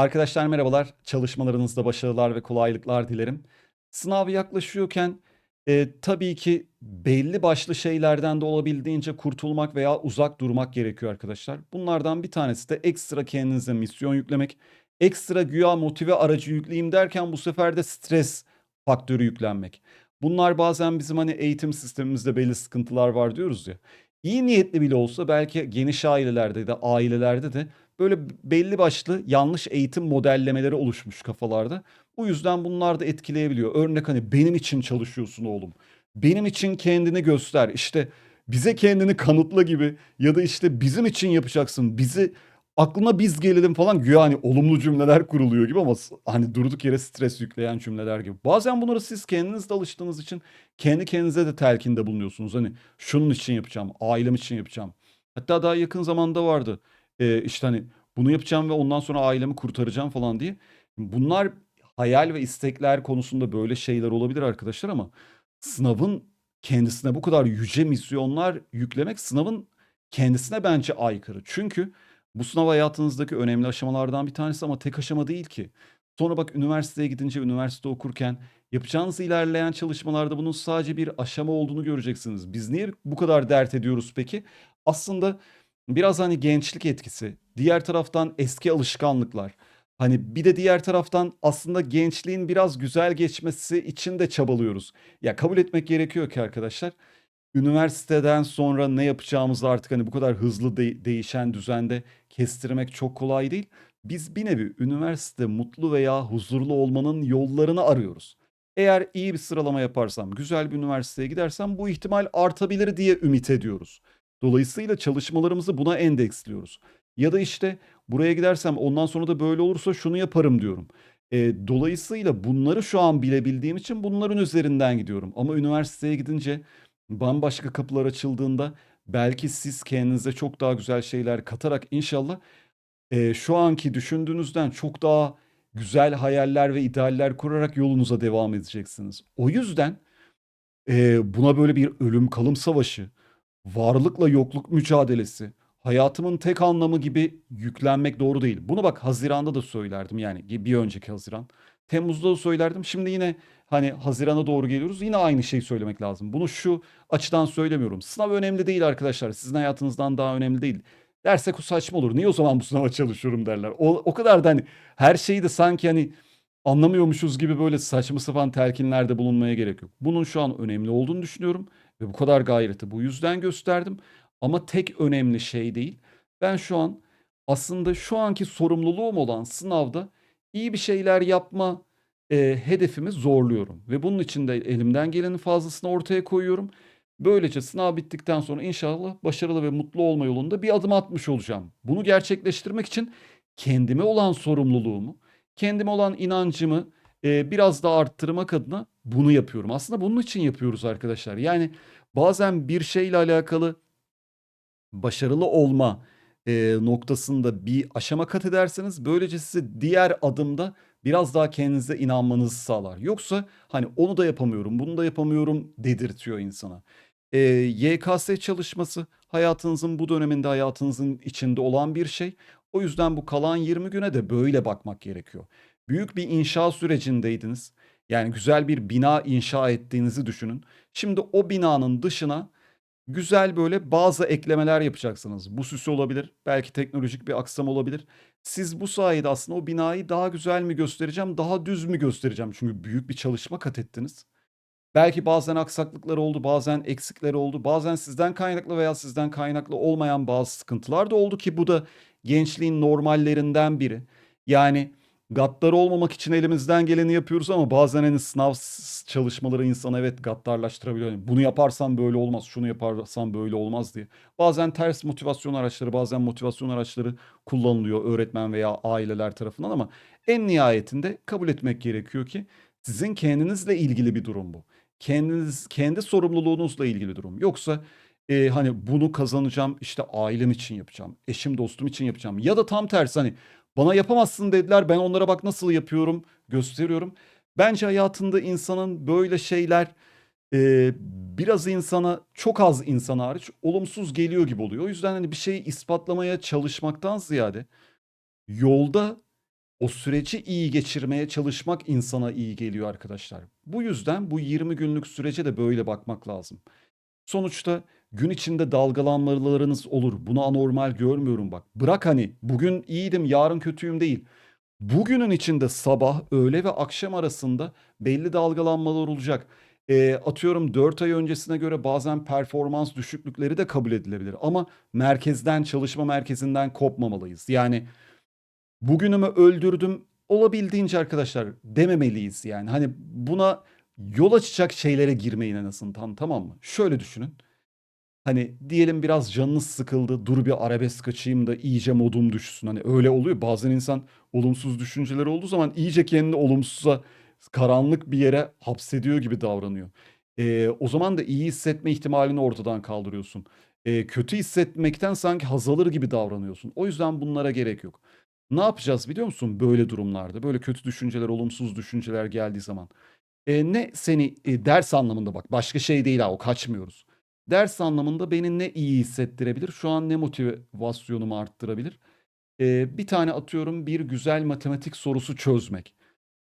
Arkadaşlar merhabalar. Çalışmalarınızda başarılar ve kolaylıklar dilerim. Sınav yaklaşıyorken e, tabii ki belli başlı şeylerden de olabildiğince kurtulmak veya uzak durmak gerekiyor arkadaşlar. Bunlardan bir tanesi de ekstra kendinize misyon yüklemek. Ekstra güya motive aracı yükleyeyim derken bu sefer de stres faktörü yüklenmek. Bunlar bazen bizim hani eğitim sistemimizde belli sıkıntılar var diyoruz ya. İyi niyetli bile olsa belki geniş ailelerde de ailelerde de böyle belli başlı yanlış eğitim modellemeleri oluşmuş kafalarda. Bu yüzden bunlar da etkileyebiliyor. Örnek hani benim için çalışıyorsun oğlum. Benim için kendini göster. İşte bize kendini kanıtla gibi ya da işte bizim için yapacaksın. Bizi aklına biz gelelim falan güya hani olumlu cümleler kuruluyor gibi ama hani durduk yere stres yükleyen cümleler gibi. Bazen bunları siz kendiniz de alıştığınız için kendi kendinize de telkinde bulunuyorsunuz. Hani şunun için yapacağım, ailem için yapacağım. Hatta daha yakın zamanda vardı. Ee, işte hani bunu yapacağım ve ondan sonra ailemi kurtaracağım falan diye. Bunlar hayal ve istekler konusunda böyle şeyler olabilir arkadaşlar ama sınavın kendisine bu kadar yüce misyonlar yüklemek sınavın kendisine bence aykırı. Çünkü bu sınav hayatınızdaki önemli aşamalardan bir tanesi ama tek aşama değil ki. Sonra bak üniversiteye gidince üniversite okurken yapacağınız ilerleyen çalışmalarda bunun sadece bir aşama olduğunu göreceksiniz. Biz niye bu kadar dert ediyoruz peki? Aslında biraz hani gençlik etkisi, diğer taraftan eski alışkanlıklar. Hani bir de diğer taraftan aslında gençliğin biraz güzel geçmesi için de çabalıyoruz. Ya kabul etmek gerekiyor ki arkadaşlar üniversiteden sonra ne yapacağımızı artık hani bu kadar hızlı de- değişen düzende kestirmek çok kolay değil. Biz bir nevi üniversite mutlu veya huzurlu olmanın yollarını arıyoruz. Eğer iyi bir sıralama yaparsam, güzel bir üniversiteye gidersem bu ihtimal artabilir diye ümit ediyoruz. Dolayısıyla çalışmalarımızı buna endeksliyoruz. Ya da işte buraya gidersem ondan sonra da böyle olursa şunu yaparım diyorum. E, dolayısıyla bunları şu an bilebildiğim için bunların üzerinden gidiyorum. Ama üniversiteye gidince bambaşka kapılar açıldığında belki siz kendinize çok daha güzel şeyler katarak inşallah e, şu anki düşündüğünüzden çok daha güzel hayaller ve idealler kurarak yolunuza devam edeceksiniz. O yüzden e, buna böyle bir ölüm kalım savaşı, varlıkla yokluk mücadelesi, hayatımın tek anlamı gibi yüklenmek doğru değil. Bunu bak Haziran'da da söylerdim yani bir önceki Haziran. Temmuz'da da söylerdim. Şimdi yine hani Haziran'a doğru geliyoruz. Yine aynı şeyi söylemek lazım. Bunu şu açıdan söylemiyorum. Sınav önemli değil arkadaşlar. Sizin hayatınızdan daha önemli değil. Dersek o saçma olur. Niye o zaman bu sınava çalışıyorum derler. O, o kadar da hani her şeyi de sanki hani anlamıyormuşuz gibi böyle saçma sapan telkinlerde bulunmaya gerek yok. Bunun şu an önemli olduğunu düşünüyorum ve bu kadar gayreti bu yüzden gösterdim. Ama tek önemli şey değil. Ben şu an aslında şu anki sorumluluğum olan sınavda iyi bir şeyler yapma e, hedefimi zorluyorum. Ve bunun için de elimden gelenin fazlasını ortaya koyuyorum. Böylece sınav bittikten sonra inşallah başarılı ve mutlu olma yolunda bir adım atmış olacağım. Bunu gerçekleştirmek için kendime olan sorumluluğumu, kendime olan inancımı e, biraz daha arttırmak adına bunu yapıyorum. Aslında bunun için yapıyoruz arkadaşlar. Yani bazen bir şeyle alakalı başarılı olma e, noktasında bir aşama kat ederseniz böylece size diğer adımda biraz daha kendinize inanmanızı sağlar. Yoksa hani onu da yapamıyorum, bunu da yapamıyorum dedirtiyor insana. E, YKS çalışması hayatınızın bu döneminde hayatınızın içinde olan bir şey. O yüzden bu kalan 20 güne de böyle bakmak gerekiyor. Büyük bir inşa sürecindeydiniz. Yani güzel bir bina inşa ettiğinizi düşünün. Şimdi o binanın dışına güzel böyle bazı eklemeler yapacaksınız. Bu süs olabilir, belki teknolojik bir aksam olabilir. Siz bu sayede aslında o binayı daha güzel mi göstereceğim, daha düz mü göstereceğim? Çünkü büyük bir çalışma kat ettiniz. Belki bazen aksaklıklar oldu, bazen eksikler oldu, bazen sizden kaynaklı veya sizden kaynaklı olmayan bazı sıkıntılar da oldu ki bu da gençliğin normallerinden biri. Yani gaddar olmamak için elimizden geleni yapıyoruz ama bazen hani sınav çalışmaları insanı evet gaddarlaştırabiliyor. Yani bunu yaparsan böyle olmaz, şunu yaparsan böyle olmaz diye. Bazen ters motivasyon araçları, bazen motivasyon araçları kullanılıyor öğretmen veya aileler tarafından ama en nihayetinde kabul etmek gerekiyor ki sizin kendinizle ilgili bir durum bu. Kendiniz kendi sorumluluğunuzla ilgili durum. Yoksa e, hani bunu kazanacağım işte ailem için yapacağım, eşim dostum için yapacağım ya da tam tersi hani bana yapamazsın dediler ben onlara bak nasıl yapıyorum gösteriyorum. Bence hayatında insanın böyle şeyler e, biraz insana çok az insana hariç olumsuz geliyor gibi oluyor. O yüzden hani bir şeyi ispatlamaya çalışmaktan ziyade yolda o süreci iyi geçirmeye çalışmak insana iyi geliyor arkadaşlar. Bu yüzden bu 20 günlük sürece de böyle bakmak lazım. Sonuçta gün içinde dalgalanmalarınız olur. Bunu anormal görmüyorum bak. Bırak hani bugün iyiydim, yarın kötüyüm değil. Bugünün içinde sabah, öğle ve akşam arasında belli dalgalanmalar olacak. Eee, atıyorum 4 ay öncesine göre bazen performans düşüklükleri de kabul edilebilir ama merkezden, çalışma merkezinden kopmamalıyız. Yani bugünümü öldürdüm olabildiğince arkadaşlar dememeliyiz yani. Hani buna yol açacak şeylere girmeyin en azından tamam mı? Şöyle düşünün. Hani diyelim biraz canınız sıkıldı. Dur bir arabesk açayım da iyice modum düşsün. Hani öyle oluyor. Bazen insan olumsuz düşünceleri olduğu zaman iyice kendini olumsuza, karanlık bir yere hapsediyor gibi davranıyor. Eee, o zaman da iyi hissetme ihtimalini ortadan kaldırıyorsun. Eee, kötü hissetmekten sanki haz alır gibi davranıyorsun. O yüzden bunlara gerek yok. Ne yapacağız biliyor musun böyle durumlarda? Böyle kötü düşünceler, olumsuz düşünceler geldiği zaman. Eee, ne seni, eee, ders anlamında bak başka şey değil ha o kaçmıyoruz. Ders anlamında beni ne iyi hissettirebilir? Şu an ne motivasyonumu arttırabilir? Eee, bir tane atıyorum bir güzel matematik sorusu çözmek.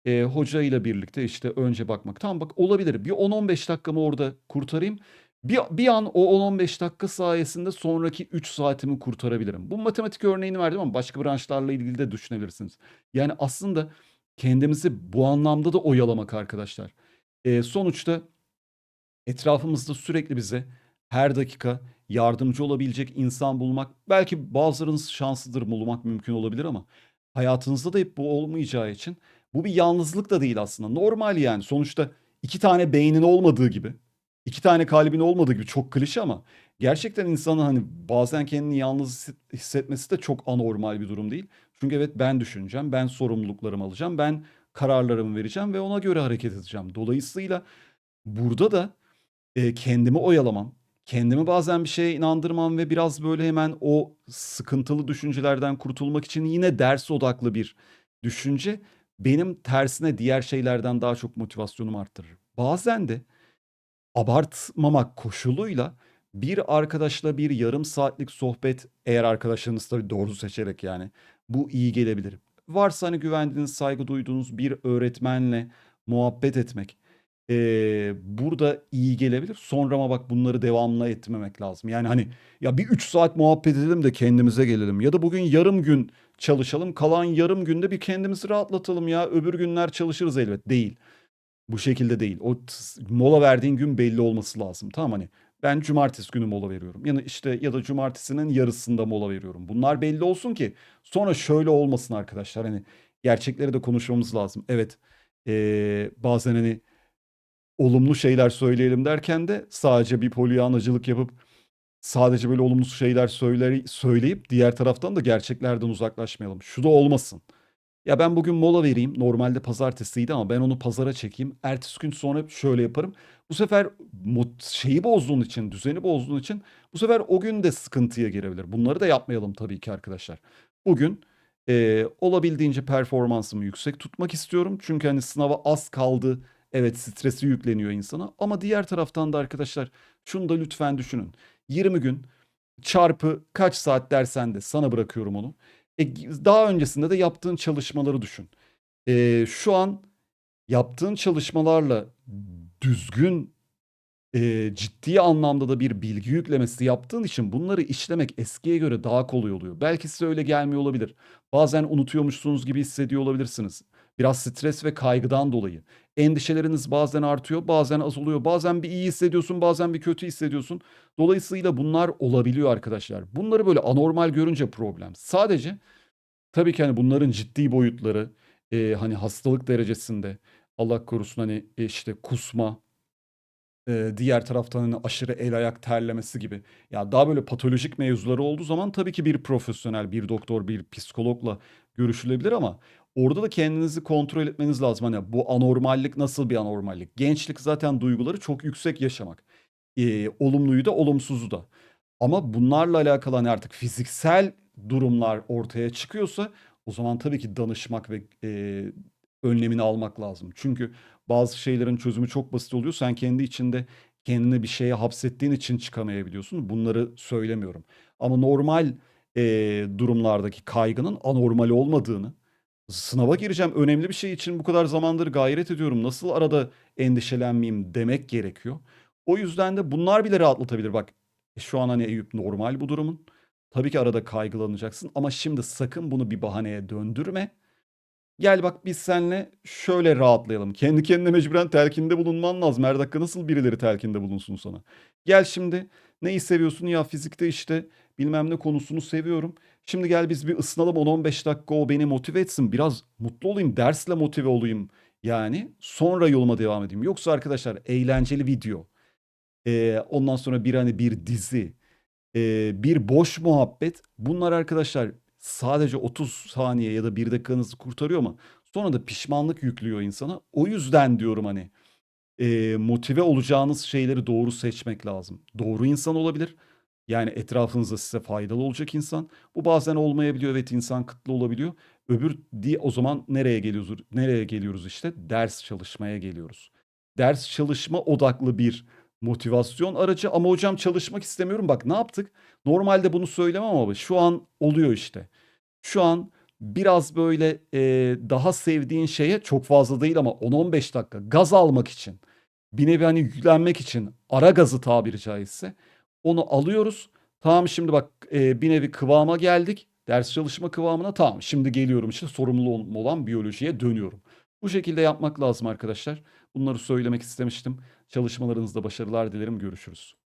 Eee, hocayla birlikte işte önce bakmak. Tamam bak olabilir. Bir 10-15 dakikamı orada kurtarayım. Bir, bir an o 10-15 dakika sayesinde sonraki 3 saatimi kurtarabilirim. Bu matematik örneğini verdim ama başka branşlarla ilgili de düşünebilirsiniz. Yani aslında kendimizi bu anlamda da oyalamak arkadaşlar. Eee, sonuçta etrafımızda sürekli bize her dakika yardımcı olabilecek insan bulmak, belki bazılarınız şanslıdır bulmak mümkün olabilir ama hayatınızda da hep bu olmayacağı için bu bir yalnızlık da değil aslında. Normal yani sonuçta iki tane beynin olmadığı gibi, iki tane kalbin olmadığı gibi çok klişe ama gerçekten insanın hani bazen kendini yalnız hisset- hissetmesi de çok anormal bir durum değil. Çünkü evet ben düşüneceğim, ben sorumluluklarımı alacağım, ben kararlarımı vereceğim ve ona göre hareket edeceğim. Dolayısıyla burada da Eee, kendimi oyalamam, kendimi bazen bir şeye inandırmam ve biraz böyle hemen o sıkıntılı düşüncelerden kurtulmak için yine ders odaklı bir düşünce benim tersine diğer şeylerden daha çok motivasyonumu arttırır. Bazen de abartmamak koşuluyla bir arkadaşla bir yarım saatlik sohbet eğer arkadaşlarınız tabii doğru seçerek yani bu iyi gelebilir. Varsa hani güvendiğiniz, saygı duyduğunuz bir öğretmenle muhabbet etmek Eee, burada iyi gelebilir. Sonra ama bak bunları devamlı etmemek lazım. Yani hani ya bir 3 saat muhabbet edelim de kendimize gelelim. Ya da bugün yarım gün çalışalım. Kalan yarım günde bir kendimizi rahatlatalım ya. Öbür günler çalışırız elbet. Değil. Bu şekilde değil. O mola verdiğin gün belli olması lazım. Tamam hani ben cumartesi günü mola veriyorum. Yani işte ya da cumartesinin yarısında mola veriyorum. Bunlar belli olsun ki sonra şöyle olmasın arkadaşlar. Hani gerçekleri de konuşmamız lazım. Evet. eee, bazen hani olumlu şeyler söyleyelim derken de sadece bir polyanacılık yapıp sadece böyle olumlu şeyler söyler, söyleyip diğer taraftan da gerçeklerden uzaklaşmayalım. Şu da olmasın. Ya ben bugün mola vereyim. Normalde pazartesiydi ama ben onu pazara çekeyim. Ertesi gün sonra şöyle yaparım. Bu sefer şeyi bozduğun için, düzeni bozduğun için bu sefer o gün de sıkıntıya girebilir. Bunları da yapmayalım tabii ki arkadaşlar. Bugün eee, olabildiğince performansımı yüksek tutmak istiyorum. Çünkü hani sınava az kaldı. Evet stresi yükleniyor insana. Ama diğer taraftan da arkadaşlar şunu da lütfen düşünün. 20 gün çarpı kaç saat dersen de sana bırakıyorum onu. E, daha öncesinde de yaptığın çalışmaları düşün. E, şu an yaptığın çalışmalarla düzgün Eee, ciddi anlamda da bir bilgi yüklemesi yaptığın için bunları işlemek eskiye göre daha kolay oluyor. Belki size öyle gelmiyor olabilir. Bazen unutuyormuşsunuz gibi hissediyor olabilirsiniz. Biraz stres ve kaygıdan dolayı. Endişeleriniz bazen artıyor, bazen azalıyor. Bazen bir iyi hissediyorsun, bazen bir kötü hissediyorsun. Dolayısıyla bunlar olabiliyor arkadaşlar. Bunları böyle anormal görünce problem. Sadece tabii ki hani bunların ciddi boyutları, eee, hani hastalık derecesinde Allah korusun hani e, işte kusma, Eee, diğer taraftan, hani, aşırı el ayak terlemesi gibi. Ya, daha böyle patolojik mevzuları olduğu zaman tabii ki bir profesyonel, bir doktor, bir psikologla görüşülebilir ama orada da kendinizi kontrol etmeniz lazım. Hani, bu anormallik nasıl bir anormallik? Gençlik zaten duyguları çok yüksek yaşamak. Eee, olumluyu da olumsuzu da. Ama bunlarla alakalı, hani, artık fiziksel durumlar ortaya çıkıyorsa o zaman tabii ki danışmak ve, eee, önlemini almak lazım. Çünkü bazı şeylerin çözümü çok basit oluyor. Sen kendi içinde kendini bir şeye hapsettiğin için çıkamayabiliyorsun. Bunları söylemiyorum. Ama normal, eee, durumlardaki kaygının anormal olmadığını Sınava gireceğim. Önemli bir şey için bu kadar zamandır gayret ediyorum. Nasıl arada endişelenmeyeyim demek gerekiyor. O yüzden de bunlar bile rahatlatabilir. Bak e, şu an hani Eyüp normal bu durumun. Tabii ki arada kaygılanacaksın ama şimdi sakın bunu bir bahaneye döndürme. Gel bak biz seninle şöyle rahatlayalım. Kendi kendine mecburen telkinde bulunman lazım. Her dakika nasıl birileri telkinde bulunsun sana. Gel şimdi neyi seviyorsun ya fizikte işte bilmem ne konusunu seviyorum. Şimdi gel biz bir ısınalım 10-15 dakika o beni motive etsin. Biraz mutlu olayım, dersle motive olayım. Yani sonra yoluma devam edeyim. Yoksa arkadaşlar eğlenceli video, eee, ondan sonra bir hani bir dizi, eee, bir boş muhabbet. Bunlar arkadaşlar sadece 30 saniye ya da 1 dakikanızı kurtarıyor ama sonra da pişmanlık yüklüyor insana. O yüzden diyorum hani eee, motive olacağınız şeyleri doğru seçmek lazım. Doğru insan olabilir. Yani etrafınızda size faydalı olacak insan. Bu bazen olmayabiliyor. Evet insan kıtlı olabiliyor. Öbür di o zaman nereye geliyoruz? Nereye geliyoruz işte? Ders çalışmaya geliyoruz. Ders çalışma odaklı bir motivasyon aracı ama hocam çalışmak istemiyorum. Bak ne yaptık? Normalde bunu söylemem ama şu an oluyor işte. Şu an biraz böyle eee, daha sevdiğin şeye çok fazla değil ama 10-15 dakika gaz almak için bir nevi hani yüklenmek için ara gazı tabiri caizse onu alıyoruz. Tamam şimdi bak eee, bir nevi kıvama geldik. Ders çalışma kıvamına tamam şimdi geliyorum işte sorumlu olan biyolojiye dönüyorum. Bu şekilde yapmak lazım arkadaşlar. Bunları söylemek istemiştim. Çalışmalarınızda başarılar dilerim. Görüşürüz.